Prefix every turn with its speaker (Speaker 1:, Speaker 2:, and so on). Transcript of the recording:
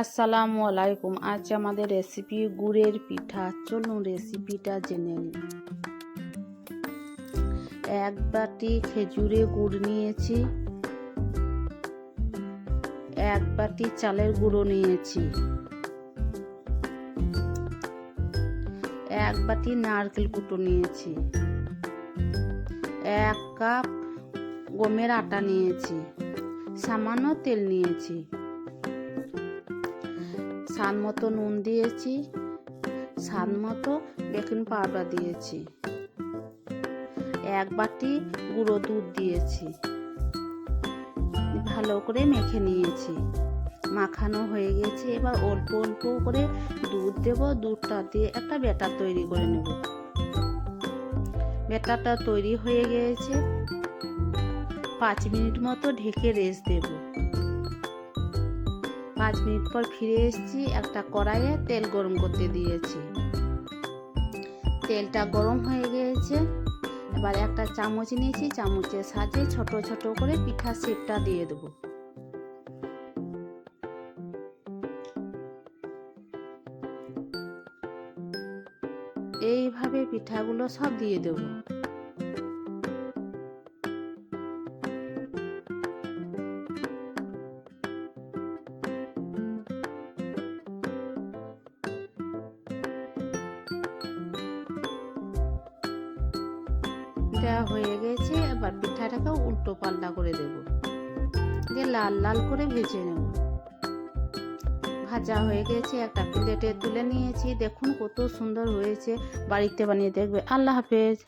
Speaker 1: আসসালামু আলাইকুম। আজ আমাদের রেসিপি গুড়ের পিঠা। চলুন রেসিপিটা জেনে নিই। এক বাটি খেজুরে গুড় নিয়েছি। এক বাটি চালের গুঁড়ো নিয়েছি। এক বাটি নারকেল কুটো নিয়েছি। এক কাপ গমের আটা নিয়েছি। সামান্য তেল নিয়েছি। স্বাদ মতো নুন দিয়েছি স্বাদ মতো বেকিং পাউডার দিয়েছি, এক বাটি গুঁড়ো দুধ দিয়েছি, ভালো করে মেখে নিয়েছি। মাখানো হয়ে গেছে, এবার অল্প অল্প করে দুধ দেব, দুধটা দিয়ে একটা ব্যাটার তৈরি করে নেব। ব্যাটারটা তৈরি হয়ে গিয়েছে পাঁচ মিনিট মতো ঢেকে রেস্ট দেবো। পাঁচ মিনিট পর ফিরে এসেছি, একটা কড়াইয়ে তেল গরম করতে দিয়েছি। তেলটা গরম হয়ে গিয়েছে। এবার একটা চামচ নিয়েছি, চামচের সাহায্যে ছোট ছোট করে পিঠা শেপটা দিয়ে দেবো। এইভাবে পিঠাগুলো সব দিয়ে দেবো। দেওয়া হয়ে গেছে, এবার পিঠাটাকে উল্টো পাল্টা করে দেব। দিয়ে লাল লাল করে ভেজে নেব। ভাজা হয়ে গেছে, একটা প্লেটে তুলে নিয়েছি। দেখুন কত সুন্দর হয়েছে, বাড়িতে বানিয়ে দেখবে। আল্লাহ হাফেজ।